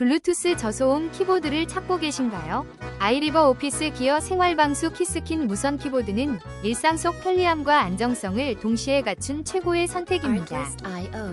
블루투스 저소음 키보드를 찾고 계신가요? 아이리버 오피스 기어 생활방수 키스킨 무선 키보드는 일상 속 편리함과 안정성을 동시에 갖춘 최고의 선택입니다.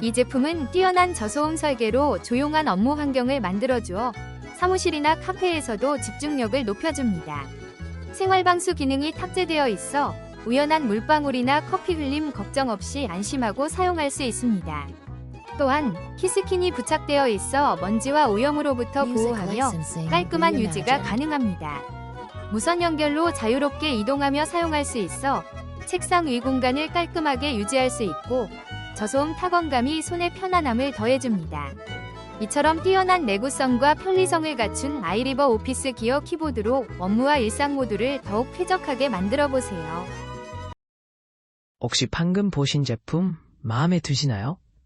이 제품은 뛰어난 저소음 설계로 조용한 업무 환경을 만들어주어 사무실이나 카페에서도 집중력을 높여줍니다. 생활방수 기능이 탑재되어 있어 우연한 물방울이나 커피 흘림 걱정 없이 안심하고 사용할 수 있습니다. 또한 키스킨이 부착되어 있어 먼지와 오염으로부터 보호하며 깔끔한 유지가 가능합니다. 무선 연결로 자유롭게 이동하며 사용할 수 있어 책상 위 공간을 깔끔하게 유지할 수 있고 저소음 타건감이 손의 편안함을 더해줍니다. 이처럼 뛰어난 내구성과 편리성을 갖춘 아이리버 오피스 기어 키보드로 업무와 일상 모두를 더욱 쾌적하게 만들어 보세요. 혹시 방금 보신 제품 마음에 드시나요?